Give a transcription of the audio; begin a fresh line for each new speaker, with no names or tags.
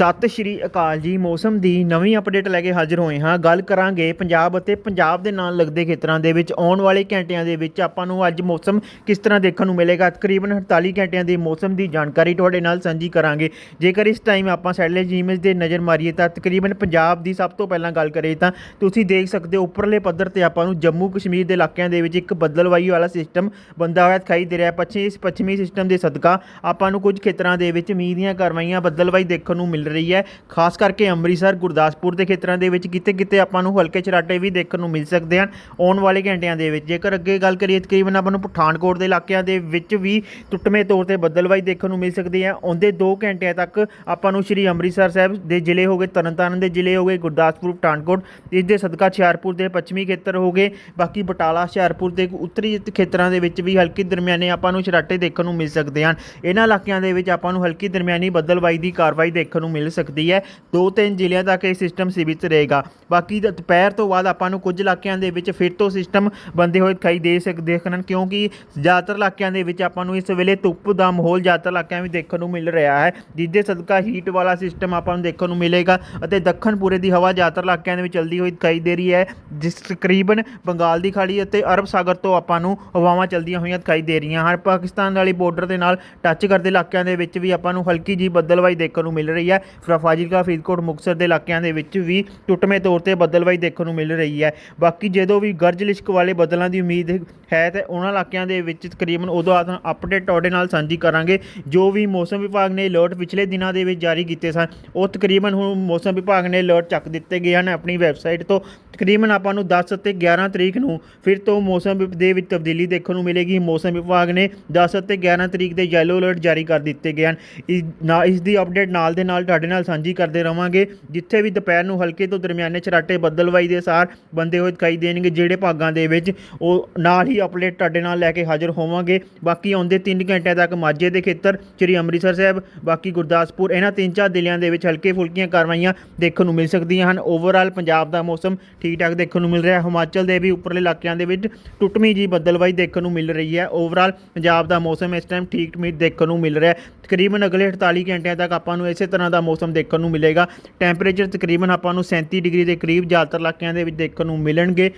ਸਤਿ ਸ਼੍ਰੀ ਅਕਾਲ ਜੀ। ਮੌਸਮ ਦੀ ਨਵੀਂ ਅਪਡੇਟ ਲੈ ਕੇ ਹਾਜ਼ਰ ਹੋਏ ਹਾਂ। ਗੱਲ ਕਰਾਂਗੇ ਪੰਜਾਬ ਅਤੇ ਪੰਜਾਬ ਦੇ ਨਾਲ ਲੱਗਦੇ ਖੇਤਰਾਂ ਦੇ ਵਿੱਚ। ਆਉਣ ਵਾਲੇ ਘੰਟਿਆਂ ਦੇ ਵਿੱਚ ਆਪਾਂ ਨੂੰ ਅੱਜ ਮੌਸਮ ਕਿਸ ਤਰ੍ਹਾਂ ਦੇਖਣ ਨੂੰ ਮਿਲੇਗਾ? ਤਕਰੀਬਨ 48 ਘੰਟਿਆਂ ਦੇ ਮੌਸਮ ਦੀ ਜਾਣਕਾਰੀ ਤੁਹਾਡੇ ਨਾਲ ਸਾਂਝੀ ਕਰਾਂਗੇ। ਜੇਕਰ ਇਸ ਟਾਈਮ ਆਪਾਂ ਸੈਟਲਾਈਟ ਇਮੇਜ ਦੇ ਨਜ਼ਰ ਮਾਰੀਏ ਤਾਂ ਤਕਰੀਬਨ ਪੰਜਾਬ ਦੀ ਸਭ ਤੋਂ ਪਹਿਲਾਂ ਗੱਲ ਕਰੀਏ ਤਾਂ ਤੁਸੀਂ ਦੇਖ ਸਕਦੇ ਹੋ ਉੱਪਰਲੇ ਪੱਧਰ ਤੇ ਆਪਾਂ ਨੂੰ ਜੰਮੂ ਕਸ਼ਮੀਰ ਦੇ ਇਲਾਕਿਆਂ ਦੇ ਵਿੱਚ ਇੱਕ ਬੱਦਲਵਾਈ ਵਾਲਾ ਸਿਸਟਮ ਬੰਦਾ ਹੋਇਆ ਦਿਖਾਈ ਦੇ ਰਿਹਾ ਪੱਛਮੀ ਇਸ ਪੱਛਮੀ ਸਿਸਟਮ ਦੇ ਸਦਕਾ ਆਪਾਂ ਨੂੰ ਕੁਝ ਖੇਤਰਾਂ ਦੇ ਵਿੱਚ ਮੀਂਹ ਦੀਆਂ ਕਾਰਵਾਈਆਂ, ਬੱਦਲਵਾਈ ਦੇਖਣ ਨੂੰ ਮਿਲ ਰਹੀ ਹੈ। ਖਾਸ ਕਰਕੇ ਅੰਮ੍ਰਿਤਸਰ, ਗੁਰਦਾਸਪੁਰ ਦੇ ਖੇਤਰਾਂ ਦੇ ਵਿੱਚ ਕਿਤੇ ਕਿਤੇ ਆਪਾਂ ਨੂੰ ਹਲਕੇ ਚਰਾਟੇ ਵੀ ਦੇਖਣ ਨੂੰ ਮਿਲ ਸਕਦੇ ਹਨ। ਆਉਣ ਵਾਲੇ ਘੰਟਿਆਂ ਦੇ ਵਿੱਚ ਜੇਕਰ ਅੱਗੇ ਗੱਲ ਕਰੀਏ ਤਕਰੀਬਨ ਆਪਾਂ ਨੂੰ ਪਠਾਨਕੋਟ ਦੇ ਇਲਾਕਿਆਂ ਦੇ ਵਿੱਚ ਵੀ ਟੁੱਟਵੇਂ ਤੌਰ ਤੇ ਬੱਦਲਵਾਈ ਦੇਖਣ ਨੂੰ ਮਿਲ ਸਕਦੀ ਹੈ। ਆਉਂਦੇ 2 ਘੰਟਿਆਂ ਤੱਕ ਆਪਾਂ ਨੂੰ ਸ਼੍ਰੀ ਅੰਮ੍ਰਿਤਸਰ ਸਾਹਿਬ ਦੇ ਜ਼ਿਲ੍ਹੇ ਹੋ ਗਏ, ਤਰਨਤਾਰਨ ਦੇ ਜ਼ਿਲ੍ਹੇ ਹੋ ਗਏ, ਗੁਰਦਾਸਪੁਰ, ਪਠਾਨਕੋਟ ਇਸ ਦੇ ਸਦਕਾ ਹੁਸ਼ਿਆਰਪੁਰ ਦੇ ਪੱਛਮੀ ਖੇਤਰ ਹੋ ਗਏ। ਬਾਕੀ ਬਟਾਲਾ, ਹੁਸ਼ਿਆਰਪੁਰ ਦੇ ਉੱਤਰੀ ਖੇਤਰਾਂ ਦੇ ਵਿੱਚ ਵੀ ਹਲਕੀ ਦਰਮਿਆਨੇ ਆਪਾਂ ਨੂੰ ਚਰਾਟੇ ਦੇਖਣ ਨੂੰ ਮਿਲ ਸਕਦੇ ਹਨ। ਇਹਨਾਂ ਇਲਾਕਿਆਂ ਦੇ ਵਿੱਚ ਆਪਾਂ ਨੂੰ ਹਲਕੀ ਦਰਮਿਆਨੀ ਬੱਦਲਵਾਈ ਦੀ ਕਾਰਵਾਈ ਦੇਖਣ ਨੂੰ ਮਿਲ ਸਕਦੀ ਹੈ। ਦੋ ਤਿੰਨ ਜ਼ਿਲ੍ਹਿਆਂ ਤੱਕ ਇਹ ਸਿਸਟਮ ਸੀਮਿਤ ਰਹੇਗਾ। ਬਾਕੀ ਦੁਪਹਿਰ ਤੋਂ ਬਾਅਦ ਆਪਾਂ ਨੂੰ ਕੁਝ ਇਲਾਕਿਆਂ ਦੇ ਵਿੱਚ ਫਿਰ ਤੋਂ ਸਿਸਟਮ ਬੰਦੇ ਹੋਏ ਦਿਖਾਈ ਦੇ ਸਕ ਦੇਖਣ, ਕਿਉਂਕਿ ਜ਼ਿਆਦਾਤਰ ਇਲਾਕਿਆਂ ਦੇ ਵਿੱਚ ਆਪਾਂ ਨੂੰ ਇਸ ਵੇਲੇ ਧੁੱਪ ਦਾ ਮਾਹੌਲ ਜ਼ਿਆਦਾਤਰ ਇਲਾਕਿਆਂ ਵਿੱਚ ਦੇਖਣ ਨੂੰ ਮਿਲ ਰਿਹਾ ਹੈ, ਜਿਸਦੇ ਸਦਕਾ ਹੀਟ ਵਾਲਾ ਸਿਸਟਮ ਆਪਾਂ ਨੂੰ ਦੇਖਣ ਨੂੰ ਮਿਲੇਗਾ ਅਤੇ ਦੱਖਣ ਪੂਰੇ ਦੀ ਹਵਾ ਜ਼ਿਆਦਾਤਰ ਇਲਾਕਿਆਂ ਦੇ ਵਿੱਚ ਚੱਲਦੀ ਹੋਈ ਦਿਖਾਈ ਦੇ ਰਹੀ ਹੈ, ਜਿਸ ਤਕਰੀਬਨ ਬੰਗਾਲ ਦੀ ਖਾੜੀ ਅਤੇ ਅਰਬ ਸਾਗਰ ਤੋਂ ਆਪਾਂ ਨੂੰ ਹਵਾਵਾਂ ਚੱਲਦੀਆਂ ਹੋਈਆਂ ਦਿਖਾਈ ਦੇ ਰਹੀਆਂ ਹਨ। ਪਾਕਿਸਤਾਨ ਵਾਲੀ ਬਾਰਡਰ ਦੇ ਨਾਲ ਟੱਚ ਕਰਦੇ ਇਲਾਕਿਆਂ ਦੇ ਵਿੱਚ ਵੀ ਆਪਾਂ ਨੂੰ ਹਲਕੀ ਜੀ ਬੱਦਲਵਾਈ ਦੇਖਣ ਨੂੰ ਮਿਲ ਰਹੀ ਹੈ। ਫਿਰ ਫਾਜ਼ਿਲਕਾ ਫਰੀਦਕੋਟ ਮੁਕਤਸਰ ਦੇ ਇਲਾਕਿਆਂ ਦੇ ਵਿੱਚ ਵੀ ਟੁੱਟਵੇਂ ਤੌਰ ਤੇ ਬੱਦਲਵਾਈ ਦੇਖਣ ਨੂੰ ਮਿਲ ਰਹੀ ਹੈ। ਬਾਕੀ ਜਦੋਂ ਵੀ ਗਰਜ ਲਿਸ਼ਕ ਵਾਲੇ ਬੱਦਲਾਂ ਦੀ ਉਮੀਦ ਹੈ ਤੇ ਉਹਨਾਂ ਇਲਾਕਿਆਂ ਦੇ ਵਿੱਚ ਤਕਰੀਬਨ ਉਦੋਂ ਆਪਾਂ ਅਪਡੇਟ ਤੁਹਾਡੇ ਨਾਲ ਸਾਂਝੀ ਕਰਾਂਗੇ। ਜੋ ਵੀ ਮੌਸਮ ਵਿਭਾਗ ਨੇ ਅਲਰਟ ਪਿਛਲੇ ਦਿਨਾਂ ਦੇ ਵਿੱਚ ਜਾਰੀ ਕੀਤੇ ਸਨ, ਉਹ ਤਕਰੀਬਨ ਹੁਣ ਮੌਸਮ ਵਿਭਾਗ ਨੇ ਅਲਰਟ ਚੱਕ ਦਿੱਤੇ ਗਏ ਹਨ। ਆਪਣੀ ਵੈਬਸਾਈਟ ਤੋਂ ਤਕਰੀਬਨ ਆਪਾਂ ਨੂੰ 10 ਅਤੇ 11 ਤਰੀਕ ਨੂੰ ਫਿਰ ਤੋਂ ਮੌਸਮ ਵਿਭ- ਦੇ ਵਿੱਚ ਤਬਦੀਲੀ ਦੇਖਣ ਨੂੰ ਮਿਲੇਗੀ। ਮੌਸਮ ਵਿਭਾਗ ਨੇ 10 ਅਤੇ 11 ਤਰੀਕ ਦੇ ਯੈਲੋ ਅਲਰਟ ਜਾਰੀ ਕਰ ਦਿੱਤੇ ਗਏ ਹਨ। ਇਸ ਨਾ, ਇਸ ਦੀ ਅਪਡੇਟ ਨਾਲ ਦੇ ਨਾਲ ਤੁਹਾਡੇ ਨਾਲ ਸਾਂਝੀ ਕਰਦੇ ਰਵਾਂਗੇ, ਜਿੱਥੇ ਵੀ ਦੁਪਹਿਰ ਨੂੰ ਹਲਕੇ ਤੋਂ ਦਰਮਿਆਨੇ ਚਰਾਟੇ ਬੱਦਲਵਾਈ ਦੇ ਸਾਰ ਬੰਦੇ ਹੋਏ ਦਿਖਾਈ ਦੇਣਗੇ, ਜਿਹੜੇ ਭਾਗਾਂ ਦੇ ਵਿੱਚ ਉਹ ਨਾਲ ਹੀ ਅਪਡੇਟ ਤੁਹਾਡੇ ਨਾਲ ਲੈ ਕੇ ਹਾਜ਼ਰ ਹੋਵਾਂਗੇ। ਬਾਕੀ ਆਉਂਦੇ 3 ਘੰਟਿਆਂ ਤੱਕ ਮਾਝੇ ਦੇ ਖੇਤਰ, ਸ੍ਰੀ ਅੰਮ੍ਰਿਤਸਰ ਸਾਹਿਬ, ਬਾਕੀ ਗੁਰਦਾਸਪੁਰ, ਇਹਨਾਂ ਤਿੰਨ ਚਾਰ ਜ਼ਿਲ੍ਹਿਆਂ ਦੇ ਵਿੱਚ ਹਲਕੇ ਫੁਲਕੀਆਂ ਕਾਰਵਾਈਆਂ ਦੇਖਣ ਨੂੰ ਮਿਲ ਸਕਦੀਆਂ ਹਨ। ਓਵਰਆਲ ਪੰਜਾਬ ਦਾ ਮੌਸਮ ਠੀਕ ਠੀਕ ਠਾਕ ਦੇਖਣ ਨੂੰ ਮਿਲ ਰਿਹਾ ਹਿਮਾਚਲ ਦੇ ਵੀ ਉੱਪਰਲੇ ਇਲਾਕਿਆਂ ਦੇ ਵਿੱਚ ਟੁੱਟਮੀ ਜੀ ਬੱਦਲਵਾਈ ਦੇਖਣ ਨੂੰ ਮਿਲ ਰਹੀ ਹੈ। ਓਵਰਆਲ ਪੰਜਾਬ ਦਾ ਮੌਸਮ ਇਸ ਟਾਈਮ ਠੀਕ ਠੀਕ ਦੇਖਣ ਨੂੰ ਮਿਲ ਰਿਹਾ ਹੈ। ਤਕਰੀਬਨ ਅਗਲੇ 48 ਘੰਟਿਆਂ ਤੱਕ ਆਪਾਂ ਨੂੰ ਇਸੇ ਤਰ੍ਹਾਂ ਦਾ ਮੌਸਮ ਦੇਖਣ ਨੂੰ ਮਿਲੇਗਾ। ਟੈਂਪਰੇਚਰ ਤਕਰੀਬਨ ਆਪਾਂ ਨੂੰ 37 ਡਿਗਰੀ ਦੇ ਕਰੀਬ ਜ਼ਿਆਦਾਤਰ ਇਲਾਕਿਆਂ ਦੇ ਵਿੱਚ ਦੇਖਣ ਨੂੰ ਮਿਲਣਗੇ।